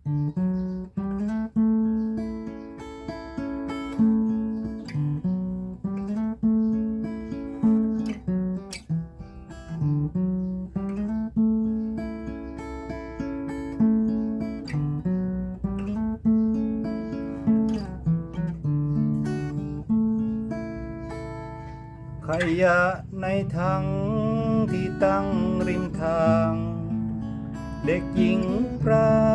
ขยะในถังที่ตั้งริมทาง เด็กหญิงปรา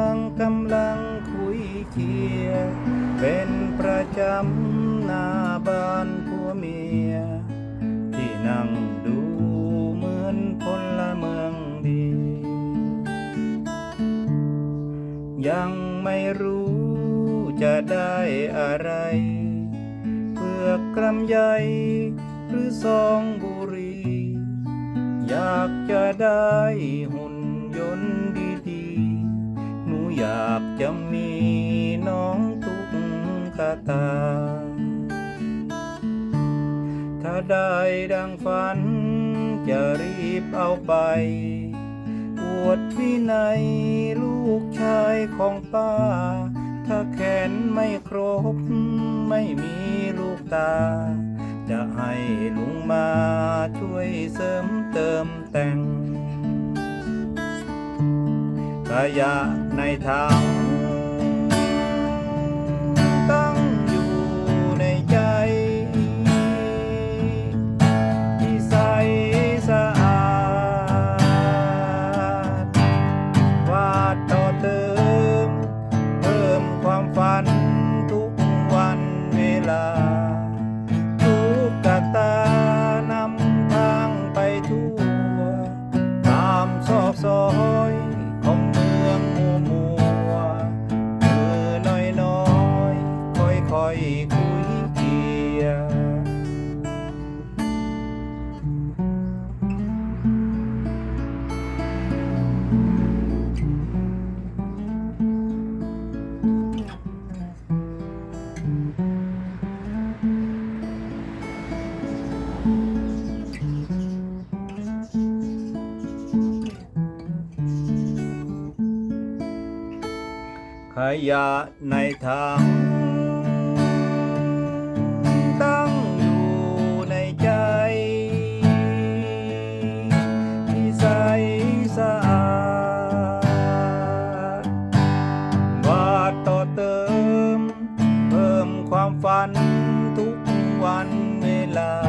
เป็นประจำหน้าบ้านผัวเมีย ที่นั่งดูเหมือนพลเมืองดี ยังไม่รู้จะได้อะไร เพื่อกรำใหญ่หรือซองบุหรี อยากจะได้หุ่นยนต์ดีๆ หนูอยากจะมี ได้ดังฝัน จะรีบเอาไปอวดวินัยลูกชายของป้า ถ้าแขนไม่ครบ ไม่มีลูกตา จะให้ลุงมาช่วยเสริมเติมแต่งขยะในถังามซอกซอยของเมืองมัวมัวมือน้อยน้อยค่อยค่อย ขยะในถังตั้งอยู่ในใจ ที่ใสสะอาดวาดต่อเติม เพิ่มความฝันทุกวันเวลา